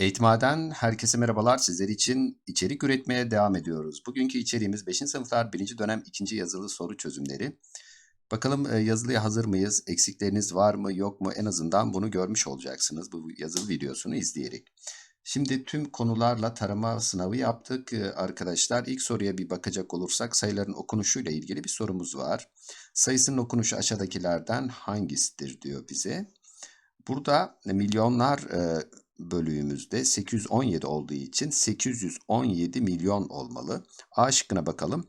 Eğitimhane'den herkese merhabalar. Sizler için içerik üretmeye devam ediyoruz. Bugünkü içeriğimiz 5. sınıflar 1. dönem 2. yazılı soru çözümleri. Bakalım e, yazılıya hazır mıyız? Eksikleriniz var mı yok mu? En azından bunu görmüş olacaksınız bu yazılı videosunu izleyerek. Şimdi tüm konularla tarama sınavı yaptık e, arkadaşlar. İlk soruya bir bakacak olursak sayıların okunuşuyla ilgili bir sorumuz var. Sayısının okunuşu aşağıdakilerden hangisidir diyor bize. Burada milyonlar e, bölüğümüzde 817 olduğu için 817 milyon olmalı. A şıkkına bakalım.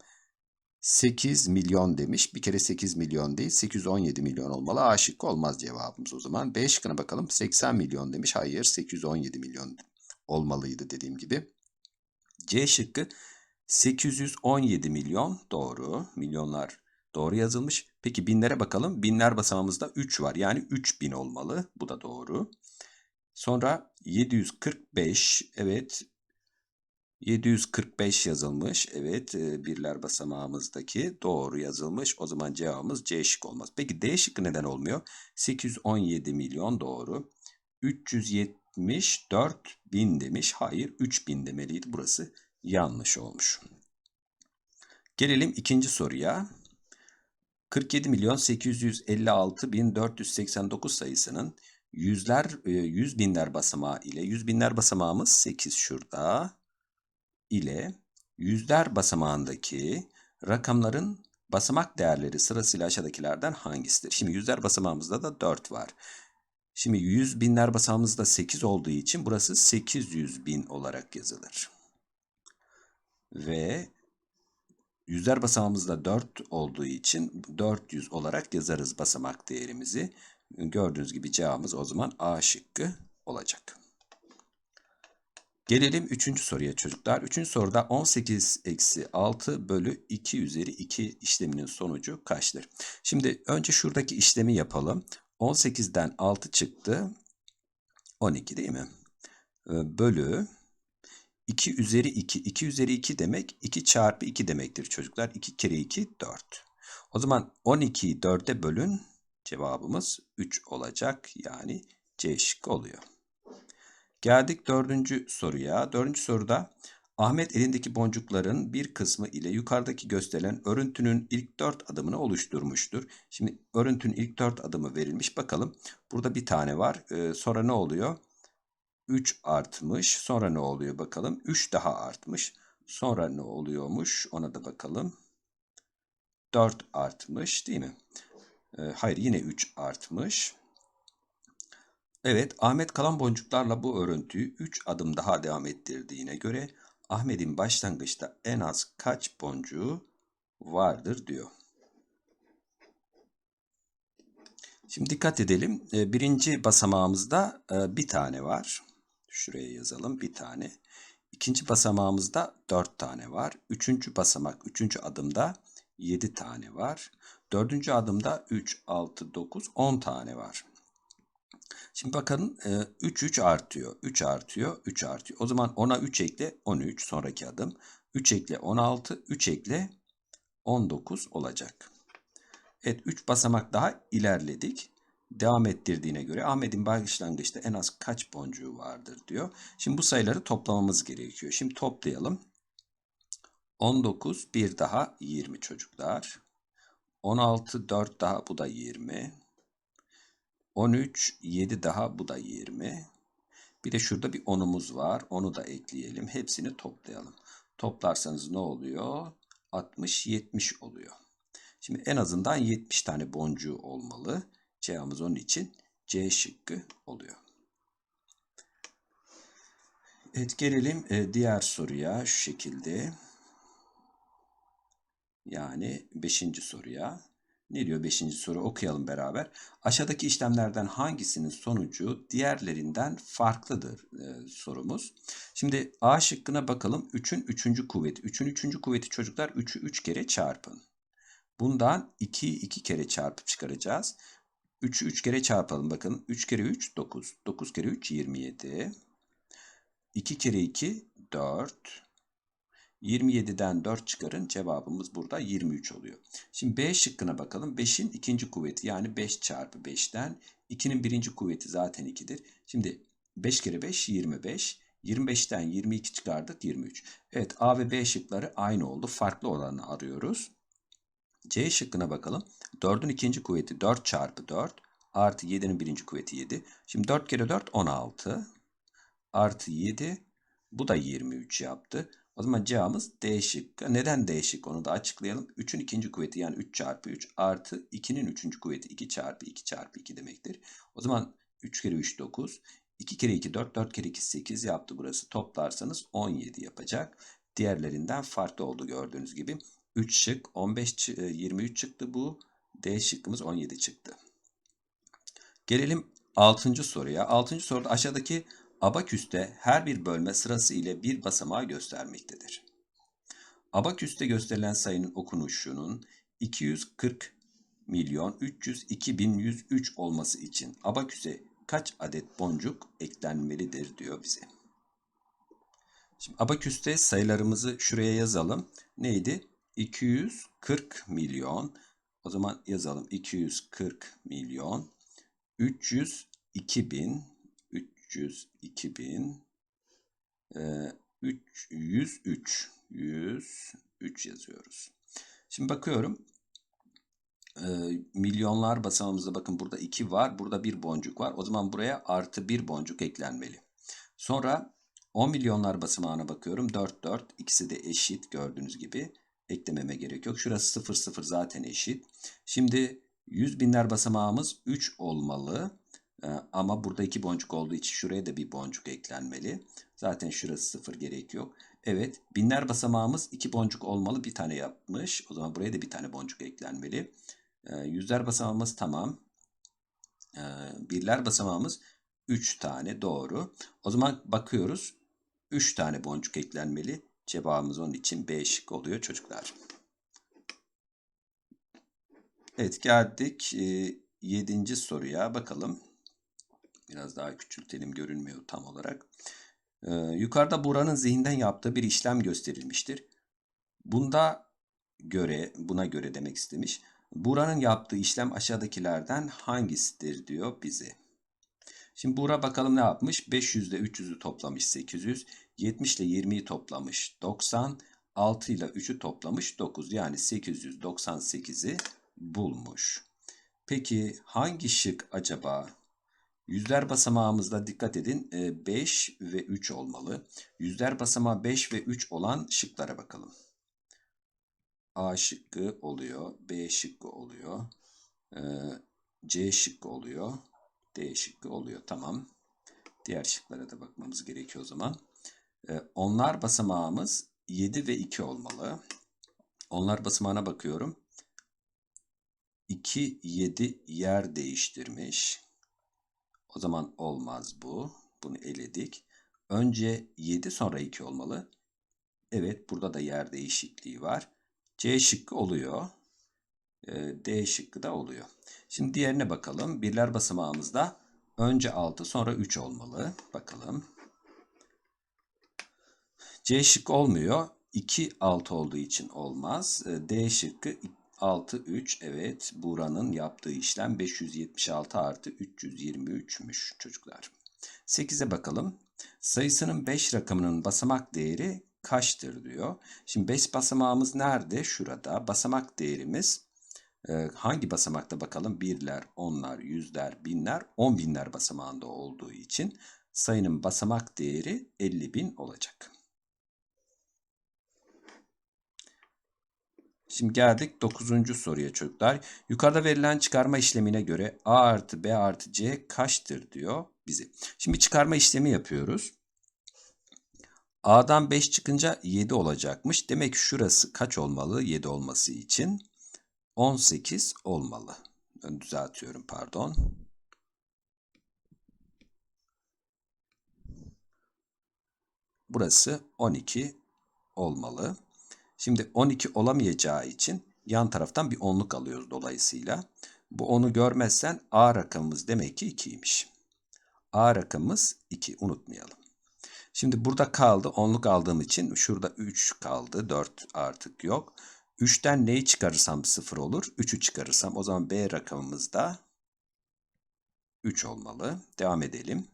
8 milyon demiş. Bir kere 8 milyon değil 817 milyon olmalı. A şıkkı olmaz cevabımız o zaman. B şıkkına bakalım. 80 milyon demiş. Hayır 817 milyon olmalıydı dediğim gibi. C şıkkı 817 milyon doğru. Milyonlar doğru yazılmış. Peki binlere bakalım. Binler basamağımızda 3 var. Yani 3000 olmalı. Bu da doğru. Sonra 745 evet 745 yazılmış. Evet e, birler basamağımızdaki doğru yazılmış. O zaman cevabımız C şık olmaz. Peki D şıkkı neden olmuyor? 817 milyon doğru. 374 bin demiş. Hayır 3000 demeliydi. Burası yanlış olmuş. Gelelim ikinci soruya. 47 milyon 856 bin 489 sayısının yüzler, e, yüz binler basamağı ile yüz binler basamağımız 8 şurada ile yüzler basamağındaki rakamların basamak değerleri sırasıyla aşağıdakilerden hangisidir? Şimdi yüzler basamağımızda da 4 var. Şimdi yüz binler basamağımızda 8 olduğu için burası 800 bin olarak yazılır. Ve yüzler basamağımızda 4 olduğu için 400 olarak yazarız basamak değerimizi. Gördüğünüz gibi cevabımız o zaman A şıkkı olacak. Gelelim 3. soruya çocuklar. 3. soruda 18 eksi 6 bölü 2 üzeri 2 işleminin sonucu kaçtır? Şimdi önce şuradaki işlemi yapalım. 18'den 6 çıktı. 12 değil mi? Ee, bölü 2 üzeri 2. 2 üzeri 2 demek 2 çarpı 2 demektir çocuklar. 2 kere 2 4. O zaman 12'yi 4'e bölün. Cevabımız 3 olacak. Yani C şıkkı oluyor. Geldik dördüncü soruya. Dördüncü soruda Ahmet elindeki boncukların bir kısmı ile yukarıdaki gösterilen örüntünün ilk dört adımını oluşturmuştur. Şimdi örüntünün ilk dört adımı verilmiş. Bakalım burada bir tane var. Ee, sonra ne oluyor? 3 artmış. Sonra ne oluyor bakalım? 3 daha artmış. Sonra ne oluyormuş? Ona da bakalım. 4 artmış değil mi? Ee, hayır yine 3 artmış. Evet Ahmet kalan boncuklarla bu örüntüyü 3 adım daha devam ettirdiğine göre Ahmet'in başlangıçta en az kaç boncuğu vardır diyor. Şimdi dikkat edelim. Ee, birinci basamağımızda e, bir tane var. Şuraya yazalım bir tane. İkinci basamağımızda dört tane var. Üçüncü basamak, üçüncü adımda yedi tane var. Dördüncü adımda 3, 6, 9, 10 tane var. Şimdi bakın 3, 3 artıyor. 3 artıyor, 3 artıyor. O zaman 10'a 3 ekle 13 sonraki adım. 3 ekle 16, 3 ekle 19 olacak. Evet 3 basamak daha ilerledik. Devam ettirdiğine göre Ahmet'in başlangıçta en az kaç boncuğu vardır diyor. Şimdi bu sayıları toplamamız gerekiyor. Şimdi toplayalım. 19 bir daha 20 çocuklar. 16 4 daha bu da 20. 13 7 daha bu da 20. Bir de şurada bir 10'umuz var. Onu da ekleyelim. Hepsini toplayalım. Toplarsanız ne oluyor? 60 70 oluyor. Şimdi en azından 70 tane boncuğu olmalı. Cevabımız onun için C şıkkı oluyor. Evet gelelim e, diğer soruya şu şekilde. Yani 5. soruya. Ne diyor 5. soru okuyalım beraber. Aşağıdaki işlemlerden hangisinin sonucu diğerlerinden farklıdır e, sorumuz. Şimdi A şıkkına bakalım. 3'ün 3. kuvveti. 3'ün 3. kuvveti çocuklar 3'ü 3 kere çarpın. Bundan 2'yi 2 kere çarpıp çıkaracağız. 3'ü 3 kere çarpalım bakın. 3 kere 3 9. 9 kere 3 27. 2 kere 2 4. 27'den 4 çıkarın cevabımız burada 23 oluyor. Şimdi B şıkkına bakalım. 5'in ikinci kuvveti yani 5 çarpı 5'ten 2'nin birinci kuvveti zaten 2'dir. Şimdi 5 kere 5 25. 25'ten 22 çıkardık 23. Evet A ve B şıkları aynı oldu. Farklı olanı arıyoruz. C şıkkına bakalım. 4'ün ikinci kuvveti 4 çarpı 4 artı 7'nin birinci kuvveti 7. Şimdi 4 kere 4 16 artı 7 bu da 23 yaptı. O zaman cevabımız D şıkkı. Neden D şıkkı onu da açıklayalım. 3'ün ikinci kuvveti yani 3 çarpı 3 artı 2'nin üçüncü kuvveti 2 çarpı 2 çarpı 2 demektir. O zaman 3 kere 3 9. 2 kere 2 4 4 kere 2 8 yaptı burası. Toplarsanız 17 yapacak. Diğerlerinden farklı oldu gördüğünüz gibi. 3 şık 15 23 çıktı bu. D şıkkımız 17 çıktı. Gelelim 6. soruya. 6. soruda aşağıdaki abaküste her bir bölme sırası ile bir basamağı göstermektedir. Abaküste gösterilen sayının okunuşunun 240 milyon 302 bin 103 olması için abaküse kaç adet boncuk eklenmelidir diyor bize. Şimdi abaküste sayılarımızı şuraya yazalım. Neydi? 240 milyon. O zaman yazalım 240 milyon 302 bin 302 bin e, 103 103 yazıyoruz. Şimdi bakıyorum e, milyonlar basamağımızda bakın burada 2 var. Burada bir boncuk var. O zaman buraya artı bir boncuk eklenmeli. Sonra 10 milyonlar basamağına bakıyorum. 4 4 ikisi de eşit gördüğünüz gibi. Eklememe gerek yok. Şurası 0 0 zaten eşit. Şimdi 100 binler basamağımız 3 olmalı. Ee, ama burada 2 boncuk olduğu için şuraya da bir boncuk eklenmeli. Zaten şurası 0 gerek yok. Evet binler basamağımız 2 boncuk olmalı. Bir tane yapmış. O zaman buraya da bir tane boncuk eklenmeli. Ee, yüzler basamağımız tamam. Ee, birler basamağımız 3 tane doğru. O zaman bakıyoruz. 3 tane boncuk eklenmeli. Cevabımız onun için B oluyor çocuklar. Evet geldik 7. soruya bakalım. Biraz daha küçültelim görünmüyor tam olarak. Ee, yukarıda Buranın zihinden yaptığı bir işlem gösterilmiştir. Bunda göre, buna göre demek istemiş. Buranın yaptığı işlem aşağıdakilerden hangisidir diyor bize. Şimdi Buğra bakalım ne yapmış? 500 ile 300'ü toplamış 800. 70 ile 20'yi toplamış 90. 6 ile 3'ü toplamış 9. Yani 898'i bulmuş. Peki hangi şık acaba? Yüzler basamağımızda dikkat edin 5 ve 3 olmalı. Yüzler basamağı 5 ve 3 olan şıklara bakalım. A şıkkı oluyor. B şıkkı oluyor. C şıkkı oluyor. D şıkkı oluyor. Tamam. Diğer şıklara da bakmamız gerekiyor o zaman. Onlar basamağımız 7 ve 2 olmalı. Onlar basamağına bakıyorum. 2, 7 yer değiştirmiş. O zaman olmaz bu. Bunu eledik. Önce 7 sonra 2 olmalı. Evet burada da yer değişikliği var. C şıkkı oluyor. D şıkkı da oluyor. Şimdi diğerine bakalım. Birler basamağımızda önce 6 sonra 3 olmalı. Bakalım. C şıkkı olmuyor. 2 6 olduğu için olmaz. D şıkkı 6 3 evet Buranın yaptığı işlem 576 artı 323'müş çocuklar. 8'e bakalım. Sayısının 5 rakamının basamak değeri kaçtır diyor. Şimdi 5 basamağımız nerede? Şurada. Basamak değerimiz e, hangi basamakta bakalım? Birler, onlar, yüzler, binler, on binler basamağında olduğu için sayının basamak değeri 50 bin olacak. Şimdi geldik 9. soruya çocuklar. Yukarıda verilen çıkarma işlemine göre A artı B artı C kaçtır diyor bize. Şimdi çıkarma işlemi yapıyoruz. A'dan 5 çıkınca 7 olacakmış. Demek şurası kaç olmalı 7 olması için? 18 olmalı. Düzeltiyorum pardon. Burası 12 olmalı. Şimdi 12 olamayacağı için yan taraftan bir onluk alıyoruz dolayısıyla. Bu onu görmezsen A rakamımız demek ki 2'ymiş. A rakamımız 2 unutmayalım. Şimdi burada kaldı onluk aldığım için şurada 3 kaldı 4 artık yok. 3'ten neyi çıkarırsam 0 olur. 3'ü çıkarırsam o zaman B rakamımız da 3 olmalı. Devam edelim.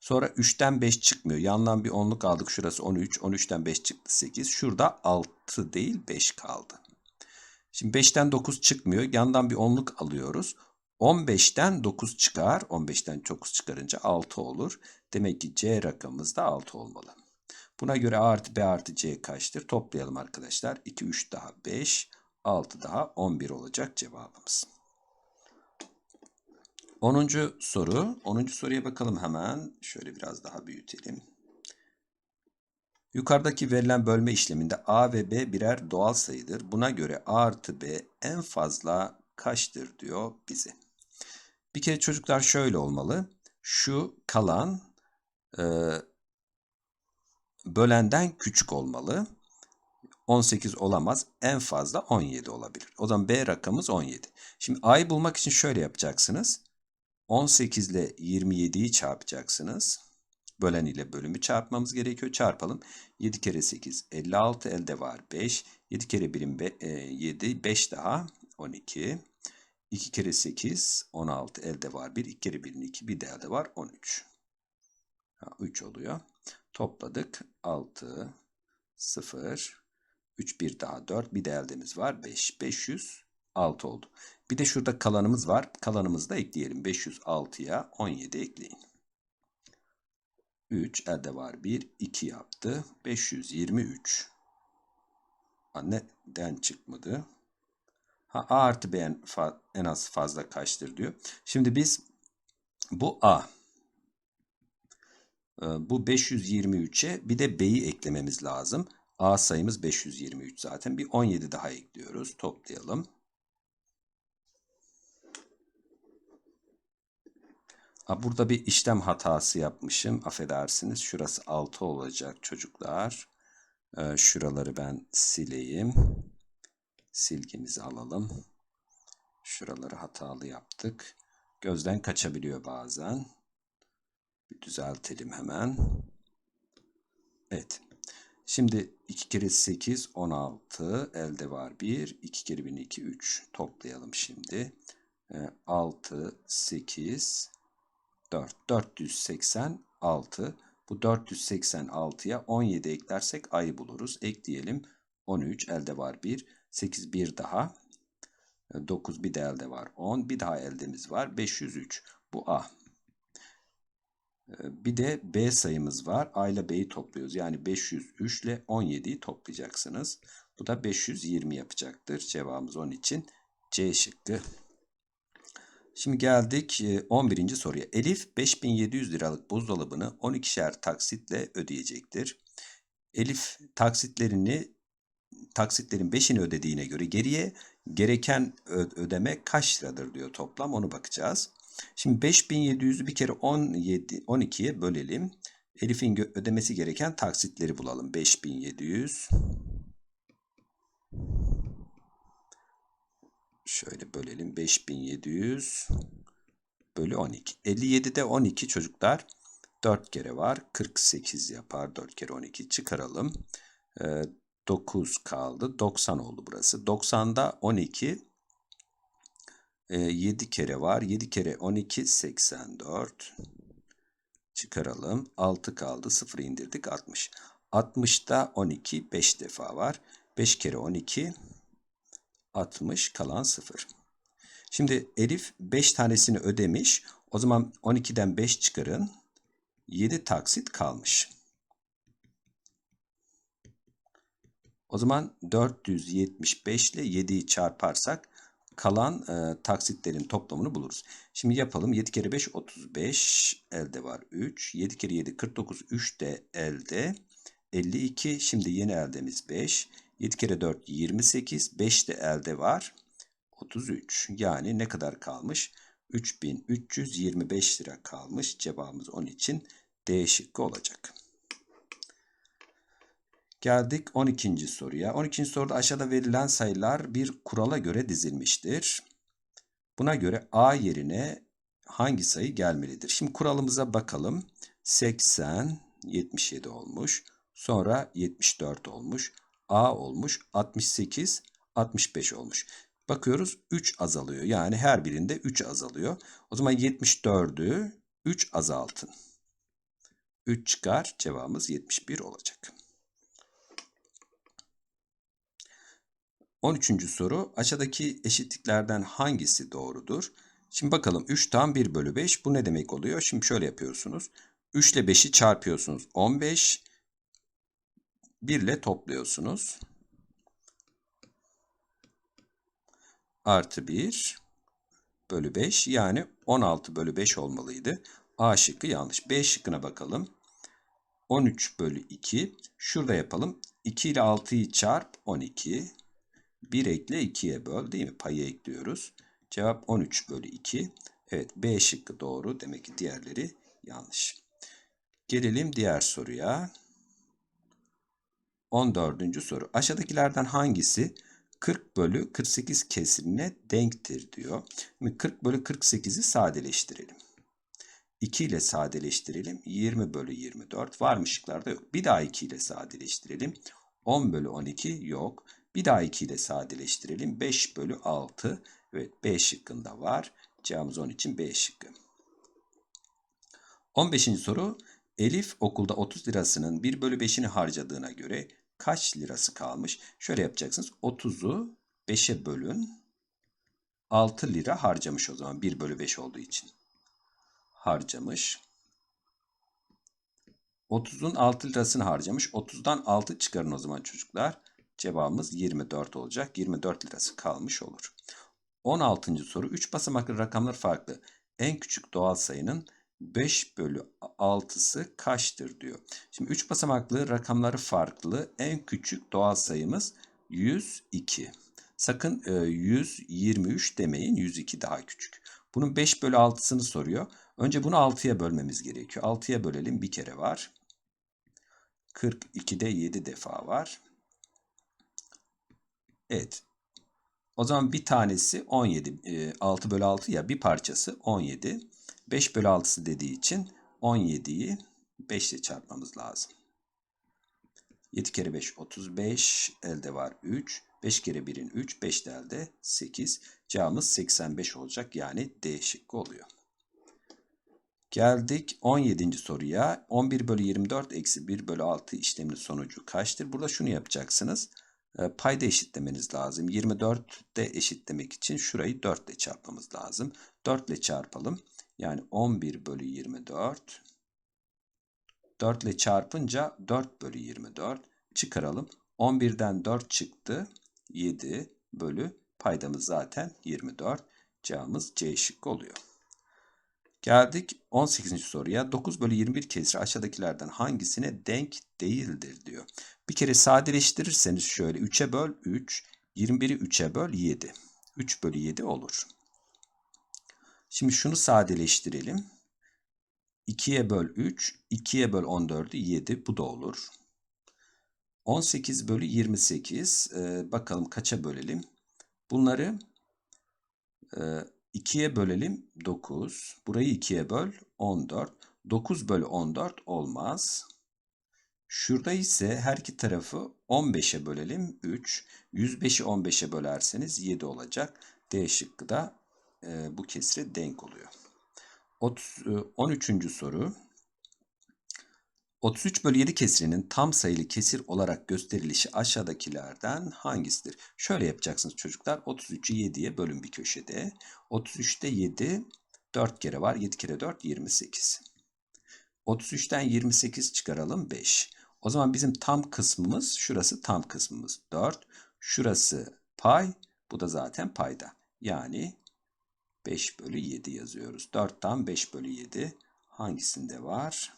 Sonra 3'ten 5 çıkmıyor. Yandan bir onluk aldık. Şurası 13. 13'ten 5 çıktı 8. Şurada 6 değil 5 kaldı. Şimdi 5'ten 9 çıkmıyor. Yandan bir onluk alıyoruz. 15'ten 9 çıkar. 15'ten 9 çıkarınca 6 olur. Demek ki C rakamımız da 6 olmalı. Buna göre A artı B artı C kaçtır? Toplayalım arkadaşlar. 2, 3 daha 5, 6 daha 11 olacak cevabımız. 10. soru. 10. soruya bakalım hemen. Şöyle biraz daha büyütelim. Yukarıdaki verilen bölme işleminde A ve B birer doğal sayıdır. Buna göre A artı B en fazla kaçtır diyor bize. Bir kere çocuklar şöyle olmalı. Şu kalan e, bölenden küçük olmalı. 18 olamaz. En fazla 17 olabilir. O zaman B rakamımız 17. Şimdi A'yı bulmak için şöyle yapacaksınız. 18 ile 27'yi çarpacaksınız. Bölen ile bölümü çarpmamız gerekiyor. Çarpalım. 7 kere 8 56 elde var 5. 7 kere 1'in 7 5 daha 12. 2 kere 8 16 elde var 1. 2 kere 1'in 2 bir de elde var 13. 3 oluyor. Topladık. 6 0 3 bir daha 4 bir de eldemiz var 5. 506 oldu. Bir de şurada kalanımız var. Kalanımızı da ekleyelim. 506'ya 17 ekleyin. 3 elde var 1 2 yaptı. 523. Neden çıkmadı? Ha, A artı B en, en az fazla kaçtır diyor. Şimdi biz bu A. Bu 523'e bir de B'yi eklememiz lazım. A sayımız 523 zaten. Bir 17 daha ekliyoruz. Toplayalım. Burada bir işlem hatası yapmışım. Affedersiniz. Şurası 6 olacak çocuklar. Şuraları ben sileyim. Silgimizi alalım. Şuraları hatalı yaptık. Gözden kaçabiliyor bazen. Bir düzeltelim hemen. Evet. Şimdi 2 kere 8 16 elde var 1 2 kere 1 2 3 toplayalım şimdi. 6 8 4 486 bu 486'ya 17 eklersek ayı buluruz. Ekleyelim. 13 elde var 1 8 bir daha 9 bir de elde var 10 bir daha eldemiz var 503 bu A. Bir de B sayımız var. A ile B'yi topluyoruz. Yani 503 ile 17'yi toplayacaksınız. Bu da 520 yapacaktır. Cevabımız onun için C şıkkı. Şimdi geldik 11. soruya. Elif 5700 liralık buzdolabını 12'şer taksitle ödeyecektir. Elif taksitlerini taksitlerin 5'ini ödediğine göre geriye gereken ödeme kaç liradır diyor toplam onu bakacağız. Şimdi 5700'ü bir kere 17 12'ye bölelim. Elif'in ödemesi gereken taksitleri bulalım. 5700 Şöyle bölelim. 5700 bölü 12. 57'de 12 çocuklar 4 kere var. 48 yapar. 4 kere 12 çıkaralım. Ee, 9 kaldı. 90 oldu burası. 90'da 12 e, 7 kere var. 7 kere 12 84. Çıkaralım. 6 kaldı. 0 indirdik. 60. 60'da 12 5 defa var. 5 kere 12 60 kalan 0. Şimdi Elif 5 tanesini ödemiş. O zaman 12'den 5 çıkarın. 7 taksit kalmış. O zaman 475 ile 7'yi çarparsak kalan e, taksitlerin toplamını buluruz. Şimdi yapalım. 7 kere 5 35 elde var 3. 7 kere 7 49 3 de elde 52. Şimdi yeni eldemiz 5. 7 kere 4 28. 5 de elde var 33. Yani ne kadar kalmış? 3325 lira kalmış. Cevabımız onun için D şıkkı olacak. Geldik 12. soruya. 12. soruda aşağıda verilen sayılar bir kurala göre dizilmiştir. Buna göre A yerine hangi sayı gelmelidir? Şimdi kuralımıza bakalım. 80, 77 olmuş. Sonra 74 olmuş. A olmuş. 68, 65 olmuş. Bakıyoruz 3 azalıyor. Yani her birinde 3 azalıyor. O zaman 74'ü 3 azaltın. 3 çıkar. Cevabımız 71 olacak. 13. soru. Aşağıdaki eşitliklerden hangisi doğrudur? Şimdi bakalım 3 tam 1 bölü 5 bu ne demek oluyor? Şimdi şöyle yapıyorsunuz. 3 ile 5'i çarpıyorsunuz 15. 1 ile topluyorsunuz. Artı 1 bölü 5 yani 16 bölü 5 olmalıydı. A şıkkı yanlış. B şıkkına bakalım. 13 bölü 2. Şurada yapalım. 2 ile 6'yı çarp 12. 1 ekle 2'ye böl değil mi? Payı ekliyoruz. Cevap 13 bölü 2. Evet B şıkkı doğru. Demek ki diğerleri yanlış. Gelelim diğer soruya. 14. soru. Aşağıdakilerden hangisi 40 bölü 48 kesirine denktir diyor. Şimdi 40 bölü 48'i sadeleştirelim. 2 ile sadeleştirelim. 20 bölü 24 var mı şıklarda yok. Bir daha 2 ile sadeleştirelim. 10 bölü 12 yok. Bir daha 2 ile sadeleştirelim. 5 bölü 6. Evet B şıkkında var. Cevabımız onun için B şıkkı. 15. soru. Elif okulda 30 lirasının 1 bölü 5'ini harcadığına göre kaç lirası kalmış? Şöyle yapacaksınız. 30'u 5'e bölün. 6 lira harcamış o zaman 1 bölü 5 olduğu için. Harcamış. 30'un 6 lirasını harcamış. 30'dan 6 çıkarın o zaman çocuklar. Cevabımız 24 olacak. 24 lirası kalmış olur. 16. soru. 3 basamaklı rakamlar farklı. En küçük doğal sayının 5 bölü 6'sı kaçtır diyor. Şimdi 3 basamaklı rakamları farklı. En küçük doğal sayımız 102. Sakın 123 demeyin. 102 daha küçük. Bunun 5 bölü 6'sını soruyor. Önce bunu 6'ya bölmemiz gerekiyor. 6'ya bölelim. Bir kere var. 42'de 7 defa var. Evet. O zaman bir tanesi 17. 6 bölü 6 ya bir parçası 17. 5 bölü 6'sı dediği için 17'yi 5 ile çarpmamız lazım. 7 kere 5 35. Elde var 3. 5 kere 1'in 3. 5 de elde 8. Cevabımız 85 olacak. Yani D şıkkı oluyor. Geldik 17. soruya. 11 bölü 24 eksi 1 bölü 6 işleminin sonucu kaçtır? Burada şunu yapacaksınız. Payda eşitlemeniz lazım. 24 de eşitlemek için şurayı 4 ile çarpmamız lazım. 4 ile çarpalım. Yani 11 bölü 24. 4 ile çarpınca 4 bölü 24. Çıkaralım. 11'den 4 çıktı. 7 bölü paydamız zaten 24. Cevabımız C şıkkı oluyor. Geldik 18. soruya. 9 bölü 21 kesri aşağıdakilerden hangisine denk değildir diyor. Bir kere sadeleştirirseniz şöyle 3'e böl 3, 21'i 3'e böl 7. 3 bölü 7 olur. Şimdi şunu sadeleştirelim. 2'ye böl 3, 2'ye böl 14'ü 7. Bu da olur. 18 bölü 28. Ee, bakalım kaça bölelim. Bunları e, 2'ye bölelim 9. Burayı 2'ye böl 14. 9 bölü 14 olmaz. Şurada ise her iki tarafı 15'e bölelim 3. 105'i 15'e bölerseniz 7 olacak. D şıkkı da e, bu kesre denk oluyor. 30, 13. E, soru. 33 bölü 7 kesrinin tam sayılı kesir olarak gösterilişi aşağıdakilerden hangisidir? Şöyle yapacaksınız çocuklar. 33'ü 7'ye bölün bir köşede. 33'te 7 4 kere var. 7 kere 4 28. 33'ten 28 çıkaralım 5. O zaman bizim tam kısmımız şurası tam kısmımız 4. Şurası pay. Bu da zaten payda. Yani 5 bölü 7 yazıyoruz. 4 tam 5 bölü 7 hangisinde var?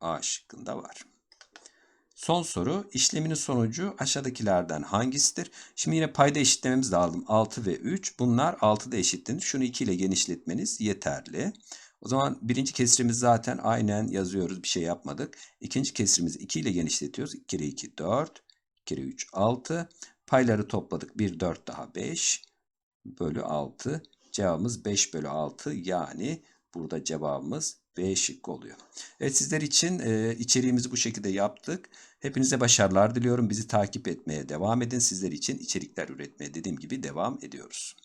A şıkkında var. Son soru işleminin sonucu aşağıdakilerden hangisidir? Şimdi yine payda eşitlememiz lazım. 6 ve 3 bunlar 6'da eşitlenir. Şunu 2 ile genişletmeniz yeterli. O zaman birinci kesrimiz zaten aynen yazıyoruz. Bir şey yapmadık. İkinci kesrimizi 2 ile genişletiyoruz. 2 kere 2 4. 2 kere 3 6. Payları topladık. 1 4 daha 5 bölü 6. Cevabımız 5 bölü 6 yani burada cevabımız B şıkkı oluyor. Evet sizler için e, içeriğimizi bu şekilde yaptık. Hepinize başarılar diliyorum. Bizi takip etmeye devam edin. Sizler için içerikler üretmeye dediğim gibi devam ediyoruz.